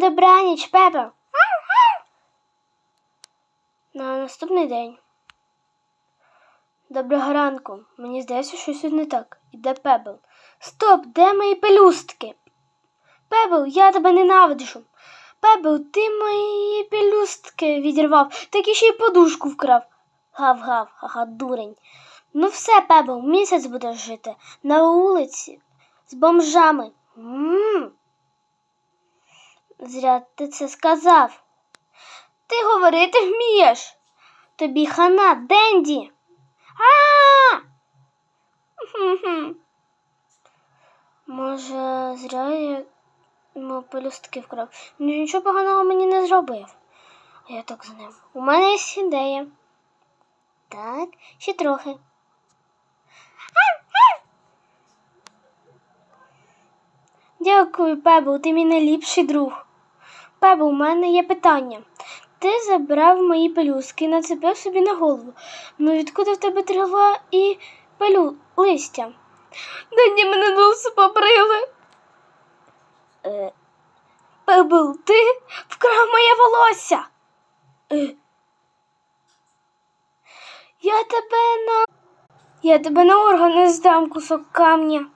добраніч, Пепе. На наступний день. Доброго ранку. Мені здається, що щось не так. Іде Пебл. Стоп, де мої пелюстки? Пебл, я тебе ненавиджу. Пебл, ти мої пелюстки відірвав, так і ще й подушку вкрав. Гав-гав, ага, дурень. Ну все, Пебл, місяць будеш жити на вулиці з бомжами. Зря ти це сказав. Ти говорити вмієш. Тобі хана, Денді. А! Може, зря я йому пелюстки вкрав. Нічого поганого мені не зробив. А я так з. У мене є ідея. Так, ще трохи. Дякую, Пебл, ти мій найліпший друг. Пебл, у мене є питання. Ти забрав мої пелюстки і нацепив собі на голову. Ну відкуди в тебе трава і пелю листя? Да ні, мене носи побрили. Е, Пебл, ти вкрав моє волосся. Е. Я тебе на. Я тебе на органи здам кусок камня.